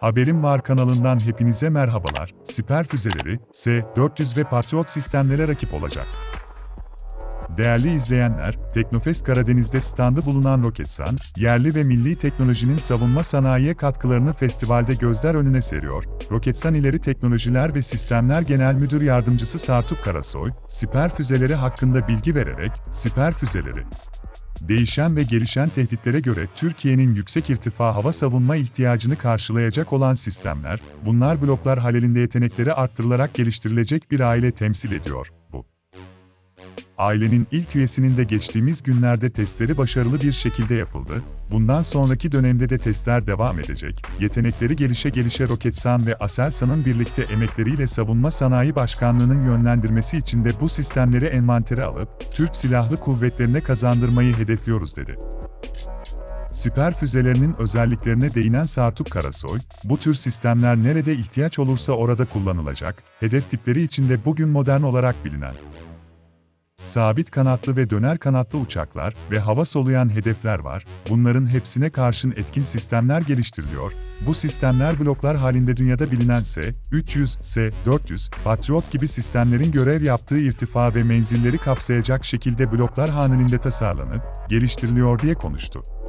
Haberim Var kanalından hepinize merhabalar. Siper füzeleri, S-400 ve Patriot sistemlere rakip olacak. Değerli izleyenler, Teknofest Karadeniz'de standı bulunan Roketsan, yerli ve milli teknolojinin savunma sanayiye katkılarını festivalde gözler önüne seriyor. Roketsan İleri Teknolojiler ve Sistemler Genel Müdür Yardımcısı Sartuk Karasoy, siper füzeleri hakkında bilgi vererek, siper füzeleri, Değişen ve gelişen tehditlere göre Türkiye'nin yüksek irtifa hava savunma ihtiyacını karşılayacak olan sistemler, bunlar bloklar halinde yetenekleri arttırılarak geliştirilecek bir aile temsil ediyor. Ailenin ilk üyesinin de geçtiğimiz günlerde testleri başarılı bir şekilde yapıldı. Bundan sonraki dönemde de testler devam edecek. Yetenekleri gelişe gelişe Roketsan ve Aselsan'ın birlikte emekleriyle Savunma Sanayi Başkanlığı'nın yönlendirmesi için de bu sistemleri envantere alıp, Türk Silahlı Kuvvetlerine kazandırmayı hedefliyoruz dedi. Siper füzelerinin özelliklerine değinen Sartuk Karasoy, bu tür sistemler nerede ihtiyaç olursa orada kullanılacak, hedef tipleri içinde bugün modern olarak bilinen sabit kanatlı ve döner kanatlı uçaklar ve hava soluyan hedefler var. Bunların hepsine karşın etkin sistemler geliştiriliyor. Bu sistemler bloklar halinde dünyada bilinen S-300, S-400, Patriot gibi sistemlerin görev yaptığı irtifa ve menzilleri kapsayacak şekilde bloklar halinde tasarlanıp, geliştiriliyor diye konuştu.